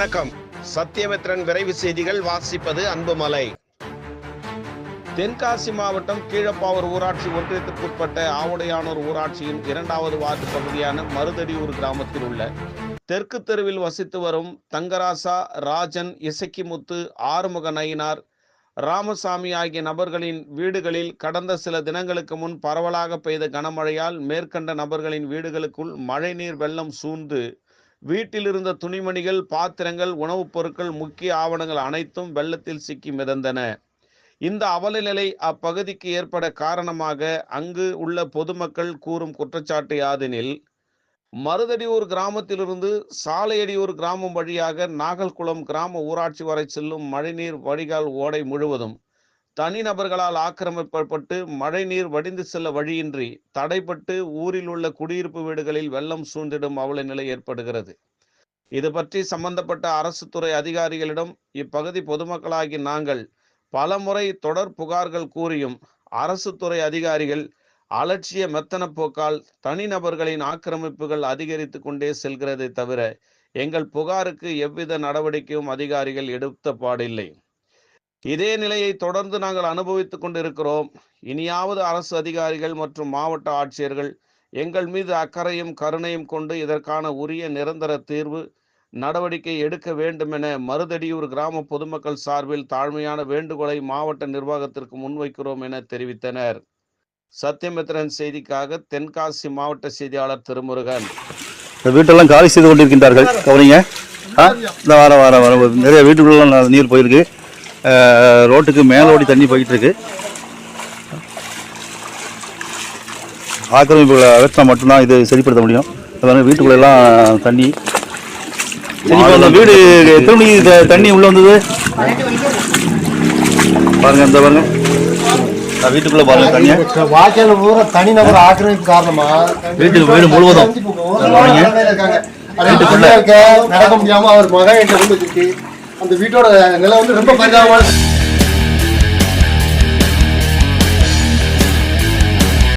வணக்கம். சத்தியமித்ரன் விரைவு செய்திகள் வாசிப்பது அன்புமலை. தென்காசி மாவட்டம் கீழப்பாவூர் ஊராட்சி ஒன்றியத்திற்குட்பட்ட ஆவுடையானூர் ஊராட்சியின் இரண்டாவது வார்டு பகுதியான மருதடியூர் கிராமத்தில் உள்ள தெற்கு தெருவில் வசித்து வரும் தங்கராசா ராஜன் இசக்கிமுத்து ஆறுமுக நயினார் ராமசாமி ஆகிய நபர்களின் வீடுகளில் கடந்த சில தினங்களுக்கு முன் பரவலாக பெய்த கனமழையால் மேற்கண்ட நபர்களின் வீடுகளுக்குள் மழைநீர் வெள்ளம் சூழ்ந்து வீட்டில் இருந்த துணிமணிகள் பாத்திரங்கள் உணவுப் பொருட்கள் முக்கிய ஆவணங்கள் அனைத்தும் வெள்ளத்தில் சிக்கி மிதந்தன. இந்த அவலநிலை அப்பகுதிக்கு ஏற்பட காரணமாக அங்கு உள்ள பொதுமக்கள் கூறும் குற்றச்சாட்டு யாதெனில் மருதடியூர் கிராமத்திலிருந்து சாலையடியூர் கிராமம் வழியாக நாகல்குளம் கிராம ஊராட்சி வரை செல்லும் மழைநீர் வடிகால் ஓடை முழுவதும் தனிநபர்களால் ஆக்கிரமிக்கப்பட்டு மழைநீர் வடிந்து செல்ல வழியின்றி தடைப்பட்டு ஊரில் உள்ள குடியிருப்பு வீடுகளில் வெள்ளம் சூழ்ந்திடும் அவல நிலை ஏற்படுகிறது. இது பற்றி சம்பந்தப்பட்ட அரசு துறை அதிகாரிகளிடம் இப்பகுதி பொதுமக்களாகி நாங்கள் பலமுறை தொடர் புகார்கள் கூறியும் அரசு துறை அதிகாரிகள் அலட்சிய மெத்தன போக்கால் தனிநபர்களின் ஆக்கிரமிப்புகள் அதிகரித்து கொண்டே செல்கிறதை தவிர எங்கள் புகாருக்கு எவ்வித நடவடிக்கையும் அதிகாரிகள் எடுத்த பாடில்லை. இதே நிலையை தொடர்ந்து நாங்கள் அனுபவித்துக் கொண்டிருக்கிறோம். இனியாவது அரசு அதிகாரிகள் மற்றும் மாவட்ட ஆட்சியர்கள் எங்கள் மீது அக்கறையும் கருணையும் கொண்டு இதற்கான உரிய நிரந்தர தீர்வு நடவடிக்கை எடுக்க வேண்டும் என மருதடியூர் கிராம பொதுமக்கள் சார்பில் தாழ்மையான வேண்டுகோளை மாவட்ட நிர்வாகத்திற்கு முன்வைக்கிறோம் என தெரிவித்தனர். சத்தியமித்ரன் செய்திக்காக தென்காசி மாவட்ட செய்தியாளர் திருமுருகன். வீட்டெல்லாம் காலி செய்து கொண்டிருக்கின்றார்கள். கவனிங்க. வர வர வர நிறைய வீட்டுக்குள்ள நீர் போயிருக்கு. ரோட்டுக்கு மேலோடி தண்ணி போயிட்டு இருக்கு ஆக்கிரமிப்புகளை அகற்றினா மட்டும்தான் இது சரிப்படுத்த முடியும் இது பாருங்க வீட்டுக்குள்ள எல்லாம் தண்ணி சரி இப்போ அந்த வீடு எத்தனை மணிக்கு தண்ணி உள்ள வந்தது பாருங்க இந்த பாருங்க அஹ், வீட்டுக்குள்ள பாருங்க தண்ணியை வாய்க்கால் பூரா ஆக்கிரமிப்பு காரணமா வீட்டுக்கு வீடு முழுவதும் இருக்க நடக்க முடியாம அவர் மகன் கொண்டு வச்சிருக்கு அந்த வீட்டோட நிலை வந்து ரொம்ப பரிதாபமான